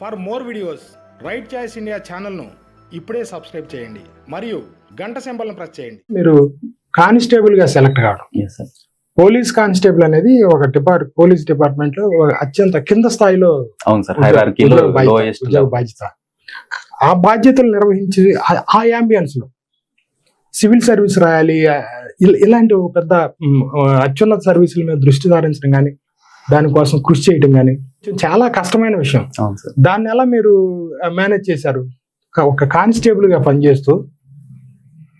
For more videos right choice India ఛానల్ను ఇప్పుడే subscribe చేయండి. మరియు గంట సింబల్ను ప్రెస్ చేయండి. మీరు కానిస్టేబుల్గా సెలెక్ట్ కావడం. పోలీస్ కానిస్టేబుల్ అనేది ఒక డిపార్ట్ పోలీస్ డిపార్ట్మెంట్లో ఒక అత్యంత కింద స్థాయిలో అవును సార్ ఉద్యోగ- హైరార్కీలో ఉద్యోగ బాధ్యత- ఆ బాధ్యతలు నిర్వహించి ఆ- అంబియన్స్లో సివిల్ సర్వీస్ రాయాలి ఇలాంటి ఒక పెద్ద అత్యున్నత సర్వీసుల మీద దృష్టి సారించడం కానీ దానికోసం కృషి చేయడం కానీ చాలా కష్టమైన విషయం. అవును సార్. దాన్ని ఎలా మీరు మేనేజ్ చేశారు? ఒక- కానిస్టేబుల్గా పనిచేస్తూ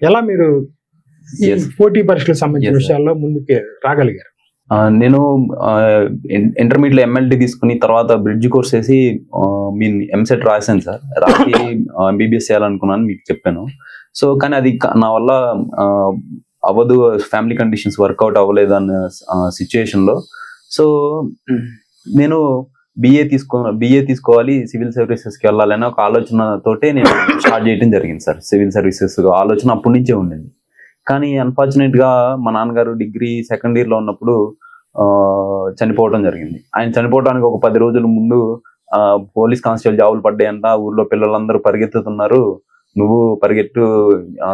ఎలా మీరు ఈ. పోటీ పరీక్షలకు సంబంధించిన. విషయాల్లో ముందుకు రాగలిగారు? నేను ఇంటర్మీడియట్లో ఎంఎల్టీ తీసుకుని తర్వాత బ్రిడ్జ్ కోర్స్ వేసి మీన్ ఎంసెట్ రాశాను సార్. రాసి ఎంబీబీఎస్ చేయాలనుకున్నాను మీకు చెప్పాను. సో కానీ అది నా వల్ల అవ్వదు ఫ్యామిలీ కండిషన్స్ వర్కౌట్ అవ్వలేదు అన్న సిచ్యుయేషన్లో సో నేను బిఏ తీసుకో బిఏ తీసుకోవాలి సివిల్ సర్వీసెస్కి వెళ్ళాలని ఒక ఆలోచన తోటే నేను స్టార్ట్ చేయడం జరిగింది సార్. సివిల్ సర్వీసెస్ ఆలోచన అప్పటి నుంచే ఉండింది. కానీ అన్ఫార్చునేట్గా మా నాన్నగారు డిగ్రీ సెకండ్ ఇయర్లో ఉన్నప్పుడు ఆ, చనిపోవడం జరిగింది. ఆయన చనిపోవడానికి ఒక పది రోజుల ముందు పోలీస్ కానిస్టేబుల్ జాబులు పడ్డాయంట. ఊర్లో పిల్లలందరూ పరిగెత్తుతున్నారు. నువ్వు పరిగెట్టు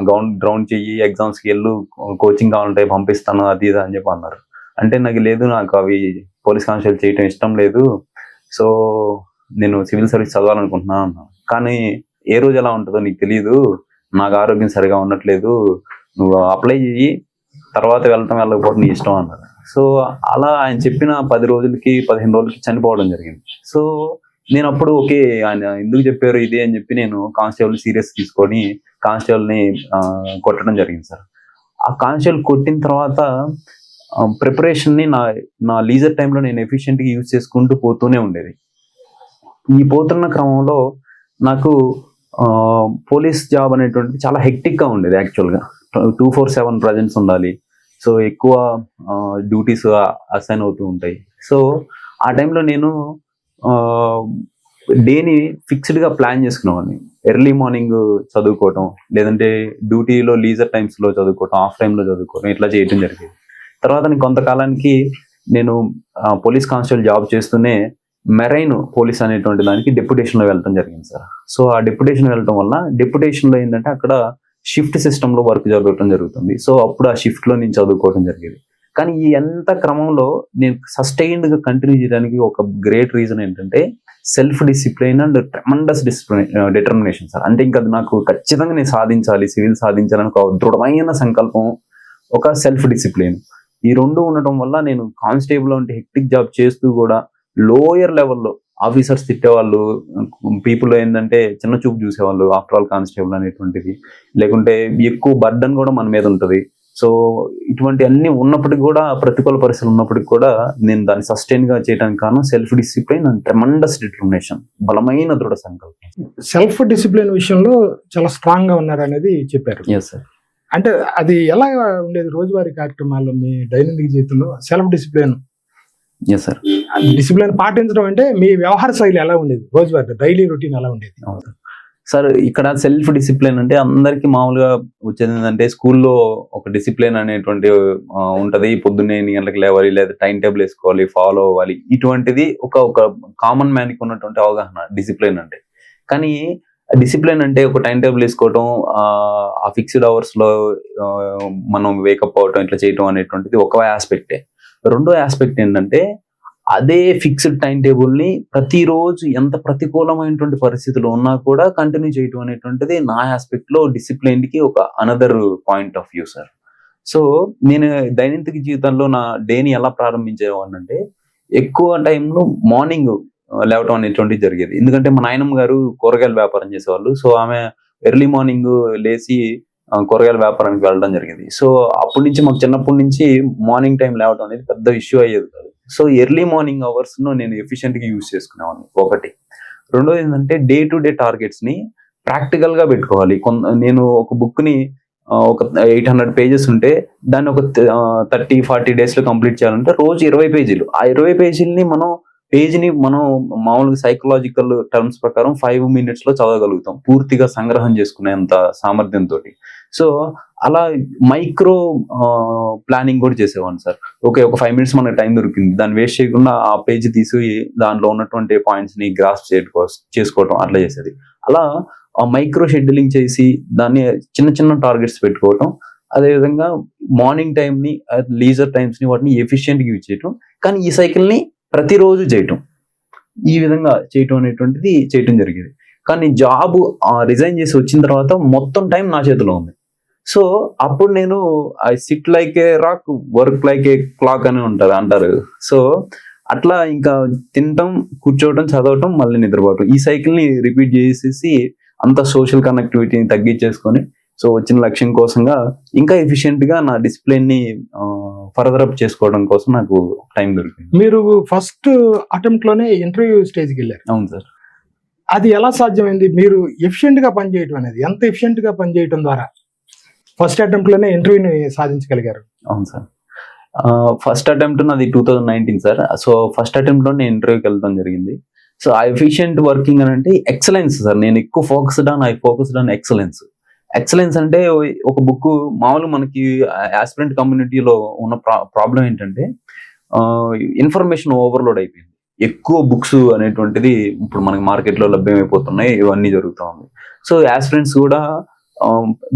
గ్రౌండ్ గ్రౌండ్ చెయ్యి ఎగ్జామ్స్కి వెళ్ళు కోచింగ్ కావాలంటే పంపిస్తాను అది ఇది అని చెప్పి అన్నారు. అంటే నాకు లేదు నాకు అవి పోలీస్ కానిస్టేబుల్ చేయటం ఇష్టం లేదు. సో నేను సివిల్ సర్వీస్ చదవాలనుకుంటున్నాను కానీ ఏ రోజు ఎలా ఉంటుందో నీకు తెలియదు నాకు ఆరోగ్యం సరిగా ఉండట్లేదు. నువ్వు అప్లై చేయి తర్వాత వెళ్ళటం వెళ్ళకపోవడం నీ ఇష్టం అన్నారు. సో అలా ఆయన చెప్పిన పది రోజులకి పదిహేను రోజులకి చనిపోవడం జరిగింది. సో నేను అప్పుడు ఓకే ఆయన ఎందుకు చెప్పారు ఇది అని చెప్పి నేను కానిస్టేబుల్ సీరియస్ తీసుకొని కానిస్టేబుల్ని కొట్టడం జరిగింది సార్. ఆ కానిస్టేబుల్ కొట్టిన తర్వాత Um, ప్రిపరేషన్ని నా నా లీజర్ టైంలో నేను ఎఫిషియెంట్గా యూజ్ చేసుకుంటూ పోతూనే ఉండేది. ఈ పోతున్న క్రమంలో నాకు um, పోలీస్ జాబ్ అనేటువంటిది చాలా హెక్టిక్గా ఉండేది యాక్చువల్గా టూ ఫోర్ సెవెన్ ప్రజెంట్స్ ఉండాలి. సో ఎక్కువ uh, డ్యూటీస్ అసైన్ అవుతూ ఉంటాయి. సో ఆ టైంలో నేను డేని ఫిక్స్డ్గా ప్లాన్ చేసుకునేవాడిని. ఎర్లీ మార్నింగ్ చదువుకోవటం లేదంటే డ్యూటీలో లీజర్ టైమ్స్లో చదువుకోవటం ఆఫ్ టైంలో చదువుకోవటం ఇట్లా చేయటం జరిగేది. తర్వాత కొంతకాలానికి నేను పోలీస్ కానిస్టేబుల్ జాబ్ చేస్తూనే మెరైన్ పోలీస్ అనేటువంటి దానికి డెప్యుటేషన్ వెళ్ళడం వెళ్ళటం జరిగింది సార్. సో ఆ డెప్యుటేషన్ వెళ్ళటం వల్ల డెప్యుటేషన్లో ఏంటంటే అక్కడ షిఫ్ట్ సిస్టంలో వర్క్ జరగటం జరుగుతుంది. సో అప్పుడు ఆ షిఫ్ట్లో నేను చదువుకోవడం జరిగేది. కానీ ఈ ఎంత క్రమంలో నేను సస్టైన్డ్గా కంటిన్యూ చేయడానికి ఒక గ్రేట్ రీజన్ ఏంటంటే self discipline and tremendous discipline determination sir. అంటే ఇంకా అది నాకు ఖచ్చితంగా నేను సాధించాలి సివిల్ సాధించాలని ఒక దృఢమైన సంకల్పం ఒక సెల్ఫ్ డిసిప్లిన్. ఈ రెండు ఉండటం వల్ల నేను కానిస్టేబుల్ వంటి హెక్టిక్ జాబ్ చేస్తూ కూడా లోయర్ లెవెల్లో ఆఫీసర్స్ తిట్టేవాళ్ళు పీపుల్ ఏంటంటే చిన్న చూపు చూసేవాళ్ళు ఆఫ్టర్ ఆల్ కానిస్టేబుల్ అనేటువంటిది. లేకుంటే ఎక్కువ బర్డన్ కూడా మన మీద ఉంటుంది. సో ఇటువంటి అన్ని ఉన్నప్పటికీ కూడా ప్రతికూల పరిస్థితులు ఉన్నప్పటికీ కూడా నేను దాన్ని సస్టైన్గా చేయడానికి కారణం self discipline and tremendous determination బలమైన దృఢ సంకల్పం. సెల్ఫ్ డిసిప్లిన్ విషయంలో చాలా స్ట్రాంగ్గా ఉన్నారు అనేది చెప్పారు. ఎస్ సార్ అంటే అది ఎలా ఉండేది? రోజువారీ కార్యక్రమాల్లో మీ దైనందిక జీవితంలో self discipline? Yes sir discipline పాటించడం అంటే మీ వ్యవహార శైలి ఎలా ఉండేది? రోజువారీ డైలీ రొటీన్ ఎలా ఉండేది? సార్ ఇక్కడ సెల్ఫ్ డిసిప్లిన్ అంటే అందరికి మామూలుగా వచ్చేది ఏంటంటే స్కూల్లో ఒక డిసిప్లిన్ అనేటువంటి ఉంటది. పొద్దున్నే ఎన్ని గంటలకు లేవాలి లేదా టైం టేబుల్ వేసుకోవాలి ఫాలో అవ్వాలి. ఇటువంటిది ఒక ఒక కామన్ మ్యాన్కి ఉన్నటువంటి అవగాహన డిసిప్లిన్ అంటే. కానీ డిసిప్లిన్ అంటే ఒక టైం టేబుల్ వేసుకోవటం ఆ, ఫిక్స్డ్ అవర్స్లో మనం వేకప్ అవటం ఇట్లా చేయటం అనేటువంటిది ఒక ఆస్పెక్టే రెండో ఆస్పెక్ట్ ఏంటంటే అదే ఫిక్స్డ్ టైం టేబుల్ని ప్రతిరోజు ఎంత ప్రతికూలమైనటువంటి పరిస్థితులు ఉన్నా కూడా కంటిన్యూ చేయటం అనేటువంటిది నా ఆస్పెక్ట్లో లో కి ఒక another point of view sir so నేను దైనందిక జీవితంలో నా డేని ఎలా ప్రారంభించేవాడిని అంటే ఎక్కువ టైంలో మార్నింగ్ లేవటం అనేటువంటిది జరిగేది. ఎందుకంటే మా నాయనమ్మ గారు కూరగాయల వ్యాపారం చేసేవాళ్ళు. సో ఆమె ఎర్లీ మార్నింగ్ లేచి కూరగాయల వ్యాపారానికి వెళ్ళడం జరిగేది. సో అప్పటి నుంచి మాకు చిన్నప్పటి నుంచి మార్నింగ్ టైం లేవటం అనేది పెద్ద ఇష్యూ అయ్యేది కాదు. సో ఎర్లీ మార్నింగ్ అవర్స్ను నేను ఎఫిషియెంట్గా యూజ్ చేసుకునేవాడిని. ఒకటి. రెండోది ఏంటంటే డే టు డే టార్గెట్స్ని ప్రాక్టికల్గా పెట్టుకోవాలి. కొంత నేను ఒక బుక్ని ఒక ఎయిట్ హండ్రెడ్ పేజెస్ ఉంటే దాన్ని ఒక థర్టీ ఫార్టీ డేస్లో కంప్లీట్ చేయాలంటే రోజు ఇరవై పేజీలు. ఆ ఇరవై పేజీలని మనం పేజ్ని మనం మామూలుగా సైకలాజికల్ టర్మ్స్ ప్రకారం ఫైవ్ మినిట్స్లో చదవగలుగుతాం. పూర్తిగా సంగ్రహం చేసుకునేంత సామర్థ్యంతో సో అలా మైక్రో ప్లానింగ్ కూడా చేసేవాడిని సార్. ఓకే ఒక ఫైవ్ మినిట్స్ మనకు టైం దొరికింది. దాన్ని వేస్ట్ చేయకుండా ఆ పేజ్ తీసి దానిలో ఉన్నటువంటి పాయింట్స్ని గ్రాస్ చేసుకోవటం అట్లా చేసేది. అలా ఆ మైక్రో షెడ్యూలింగ్ చేసి దాన్ని చిన్న చిన్న టార్గెట్స్ పెట్టుకోవటం. అదేవిధంగా మార్నింగ్ టైం ని లీజర్ టైమ్స్ని వాటిని ఎఫిషియెంట్గా యూజ్ చేయటం. కానీ ఈ సైకిల్ని ప్రతిరోజు చేయటం. ఈ విధంగా చేయటం అనేటువంటిది చేయటం జరిగేది. కానీ జాబ్ రిజైన్ చేసి వచ్చిన తర్వాత మొత్తం టైం నా చేతిలో ఉంది. సో అప్పుడు నేను I sit like a rock work like a clock అని ఉంటారు అంటారు. సో అట్లా ఇంకా తినటం కూర్చోవటం చదవటం మళ్ళీ నిద్రపోవటం. ఈ సైకిల్ని రిపీట్ చేసేసి అంత సోషల్ కనెక్టివిటీని తగ్గించేసుకొని సో వచ్చిన లక్ష్యం కోసంగా ఇంకా ఎఫిషియెంట్గా నా డిసిప్లిన్ని ఫర్దర్ అప్ చేసుకోవడం కోసం నాకు టైం దొరికింది. మీరు ఫస్ట్ అటెంప్ట్లోనే ఇంటర్వ్యూ స్టేజ్కి వెళ్ళారు. అవును సార్. అది ఎలా సాధ్యమైంది? మీరు ఎఫిషియెంట్గా పనిచేయటం అనేది ఎంత ఎఫిషియెంట్గా పనిచేయటం ద్వారా ఫస్ట్ అటెంప్ట్లోనే ఇంటర్వ్యూని సాధించగలిగారు? అవును సార్. ఫస్ట్ అటెంప్ట్ నాది two thousand nineteen sir. So first అటెంప్ట్లో నేను ఇంటర్వ్యూకి వెళ్ళడం జరిగింది. సో ఆ ఎఫిషియెంట్ వర్కింగ్ అని అంటే ఎక్సలెన్స్ సార్. నేను ఎక్కువ focused on I focused on excellence. Excellence అంటే ఒక బుక్ మామూలు మనకి ఆస్పిరెంట్ కమ్యూనిటీలో ఉన్న ప్రాబ్లం ఏంటంటే ఇన్ఫర్మేషన్ ఓవర్లోడ్ అయిపోయింది. ఎక్కువ బుక్స్ అనేటువంటిది ఇప్పుడు మనకి మార్కెట్లో లభ్యమైపోతున్నాయి ఇవన్నీ జరుగుతూ ఉంది. సో యాస్పిరెంట్స్ కూడా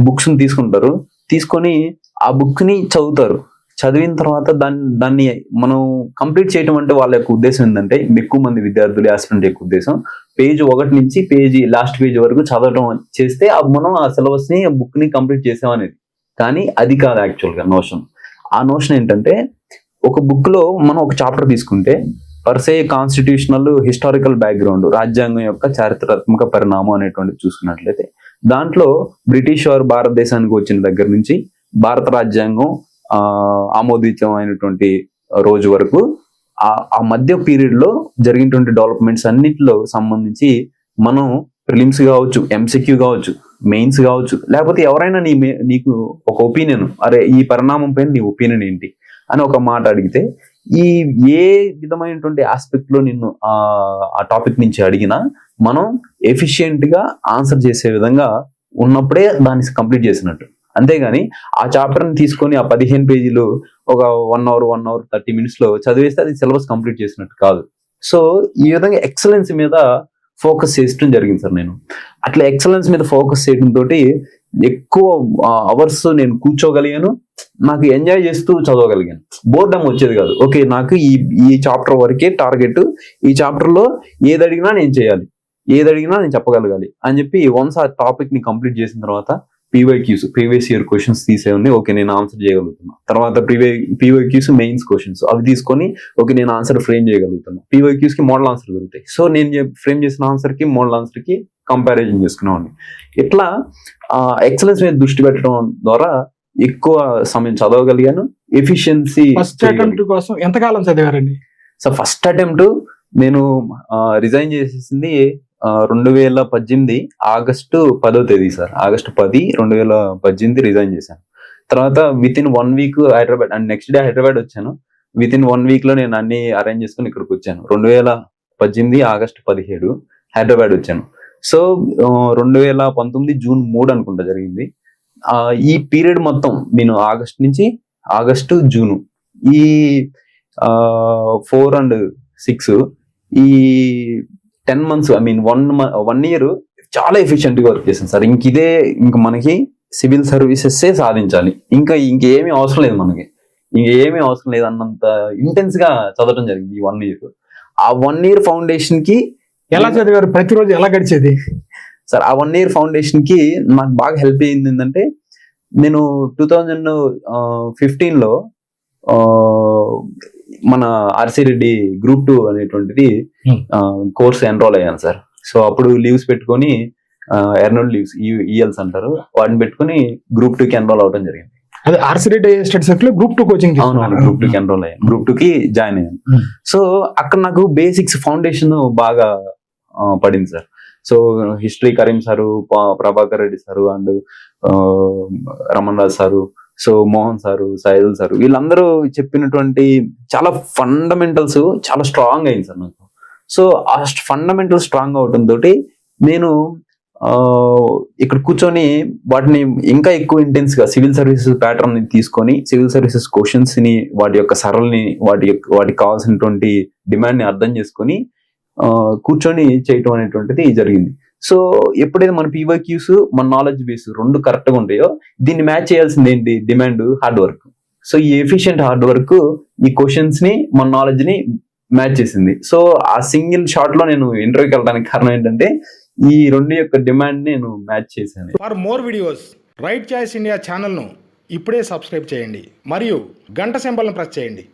బుక్స్ తీసుకుంటారు. తీసుకొని ఆ బుక్ని చదువుతారు. చదివిన తర్వాత దాన్ని దాన్ని మనం కంప్లీట్ చేయటం అంటే వాళ్ళ యొక్క ఉద్దేశం ఏంటంటే ఎక్కువ మంది విద్యార్థులు యాస్పిరెంట్ యొక్క ఉద్దేశం పేజ్ ఒకటి నుంచి పేజీ లాస్ట్ పేజ్ వరకు చదవటం చేస్తే మనం ఆ సిలబస్ని బుక్ని కంప్లీట్ చేసామనేది కానీ అది కాదు యాక్చువల్గా నోషన్ ఆ నోషన్ ఏంటంటే ఒక బుక్లో మనం ఒక చాప్టర్ తీసుకుంటే పర్సే కాన్స్టిట్యూషనల్ హిస్టారికల్ బ్యాక్గ్రౌండ్ రాజ్యాంగం యొక్క చారిత్రాత్మక పరిణామం అనేటువంటి చూసుకున్నట్లయితే దాంట్లో బ్రిటిష్ వారు భారతదేశానికి వచ్చిన దగ్గర నుంచి భారత రాజ్యాంగం ఆమోదితమైనటువంటి రోజు వరకు ఆ మధ్య పీరియడ్లో జరిగినటువంటి డెవలప్మెంట్స్ అన్నిటిలో సంబంధించి మనం ప్రిలిమ్స్ కావచ్చు ఎంసెక్యూ కావచ్చు మెయిన్స్ కావచ్చు లేకపోతే ఎవరైనా నీ మే- నీకు ఒక ఒపీనియన్ అరే ఈ పరిణామం పైన నీ ఒపీనియన్ ఏంటి అని ఒక మాట అడిగితే ఈ ఏ విధమైనటువంటి ఆస్పెక్ట్లో నిన్ను ఆ ఆ టాపిక్ నుంచి అడిగినా మనం ఎఫిషియెంట్గా ఆన్సర్ చేసే విధంగా ఉన్నప్పుడే దాన్ని కంప్లీట్ చేసినట్టు. అంతేగాని ఆ చాప్టర్ని తీసుకొని ఆ పదిహేను పేజీలు ఒక one hour one hour thirty మినిట్స్లో చదివేస్తే అది సిలబస్ కంప్లీట్ చేసినట్టు కాదు. సో ఈ విధంగా ఎక్సలెన్స్ మీద ఫోకస్ చేయడం జరిగింది సార్ నేను. అట్లా ఎక్సలెన్స్ మీద ఫోకస్ చేయడం తోటి ఎక్కువ అవర్స్ నేను కూర్చోగలిగాను నాకు ఎంజాయ్ చేస్తూ చదవగలిగాను. బోర్డమ్ వచ్చేది కాదు. ఓకే నాకు ఈ ఈ చాప్టర్ వరకే టార్గెట్ ఈ చాప్టర్లో ఏది అడిగినా నేను చేయాలి. ఏది అడిగినా నేను చెప్పగలగాలి అని చెప్పి వన్స్ ఆ టాపిక్ని కంప్లీట్ చేసిన తర్వాత పీవైక్యూస్ ప్రీవియస్ ఇయర్ క్వశ్చన్స్ తీసేవన్నీ ఓకే నేను ఆన్సర్ చేయగలుగుతున్నా. తర్వాత ప్రీవై పీవైక్యూస్ మెయిన్స్ క్వశ్చన్స్ అవి తీసుకొని ఓకే నేను ఆన్సర్ ఫ్రేమ్ చేయగలుగుతున్నా. పీవైక్యూస్కి మోడల్ ఆన్సర్ దొరుకుతాయి. సో నేను ఫ్రేమ్ చేసిన ఆన్సర్కి మోడల్ ఆన్సర్కి కంపారిజన్ చేసుకునేవాడిని. ఇట్లా ఎక్సలెన్స్ మీద దృష్టి పెట్టడం ద్వారా ఎక్కువ సమయం చదవగలిగాను. ఎఫిషియన్సీ ఫస్ట్ అటెంప్ట్ కోసం ఎంతకాలం చదివారండి? సో ఫస్ట్ అటెంప్ట్ నేను రిజైన్ చేసేసింది రెండు వేల పద్దెనిమిది ఆగస్టు పదో తేదీ సార్. ఆగస్టు పది రెండు వేల పద్దెనిమిది రిజైన్ చేశాను. తర్వాత with in one week Hyderabad and next day Hyderabad వచ్చాను. విత్ ఇన్ వన్ వీక్లో నేను అన్ని అరేంజ్ చేసుకుని ఇక్కడికి వచ్చాను. రెండు వేల పద్దెనిమిది ఆగస్టు పదిహేడు హైదరాబాద్ వచ్చాను. సో రెండు వేల పంతొమ్మిది జూన్ మూడు అనుకుంటా జరిగింది. ఆ, ఈ పీరియడ్ మొత్తం నేను ఆగస్ట్ నుంచి ఆగస్టు జూను. ఈ ఫోర్ అండ్ సిక్స్ ఈ ten months I mean one one year చాలా ఎఫిషియెంట్గా వర్క్ చేశాను సార్. ఇంక ఇదే ఇంక మనకి సివిల్ సర్వీసెస్ సాధించాలి. ఇంకా ఇంకేమీ అవసరం లేదు మనకి. ఇంకేమీ అవసరం లేదు అన్నంత ఇంటెన్స్గా చదవడం జరిగింది ఈ వన్ ఇయర్. ఆ వన్ ఇయర్ ఫౌండేషన్కి ఎలా చదివారు? ప్రతిరోజు ఎలా గడిచేది? సార్ ఆ వన్ ఇయర్ ఫౌండేషన్కి నాకు బాగా హెల్ప్ అయ్యింది ఏంటంటే నేను టూ థౌజండ్ ఫిఫ్టీన్లో ఆ, మన ఆర్సి రెడ్డి గ్రూప్ టూ అనేటువంటిది Hmm. కోర్స్ ఎన్రోల్ అయ్యాను సార్. సో అప్పుడు లీవ్స్ పెట్టుకొని ఎర్నల్ లీవ్స్ ఈఎల్స్ అంటారు. వాటిని పెట్టుకొని గ్రూప్ టూ కి ఎన్రోల్ అవడం జరిగింది. అదే ఆర్సిడెట్ study circle group two coaching అవునవును గ్రూప్ టూ కి ఎన్రోల్ అయ్యాను. గ్రూప్ టూ కి జాయిన్ అయ్యాను. Hmm. సో అక్కడ నాకు బేసిక్స్ ఫౌండేషన్ బాగా పడింది sir. So history Karim sir Prabhakar Reddy sir and Raman Raj sir so Mohan sir Saidul sir వీళ్ళందరూ చెప్పినటువంటి చాలా ఫండమెంటల్స్ చాలా స్ట్రాంగ్ అయింది సార్ నాకు. సో ఆ ఫండమెంటల్ స్ట్రాంగ్ అవటం తోటి నేను ఆ, ఇక్కడ కూర్చొని వాటిని ఇంకా ఎక్కువ ఇంటెన్స్గా సివిల్ సర్వీసెస్ ప్యాటర్న్ని తీసుకొని సివిల్ సర్వీసెస్ క్వశ్చన్స్ని వాటి యొక్క సరళని వాటి యొక్క వాటికి కావాల్సినటువంటి డిమాండ్ని అర్థం చేసుకొని కూర్చొని చేయటం అనేటువంటిది జరిగింది. సో ఎప్పుడైతే మన పీవర్క్యూస్ మన నాలెడ్జ్ బేస్ రెండు కరెక్ట్గా ఉంటాయో దీన్ని మ్యాచ్ చేయాల్సింది ఏంటి? డిమాండ్ హార్డ్ వర్క్ సో ఈ ఎఫిషియెంట్ హార్డ్ వర్క్ ఈ క్వశ్చన్స్ని మన నాలెడ్జ్ని మ్యాచ్ చేసింది. సో ఆ సింగిల్ షాట్లో నేను ఇంటర్వ్యూకి వెళ్ళడానికి కారణం ఏంటంటే ఈ రెండు యొక్క డిమాండ్ నేను మ్యాచ్ చేశాను. For more videos right choice India ఛానల్ను ఇప్పుడే సబ్స్క్రైబ్ చేయండి. మరియు గంట సింబల్ను ప్రెస్ చేయండి.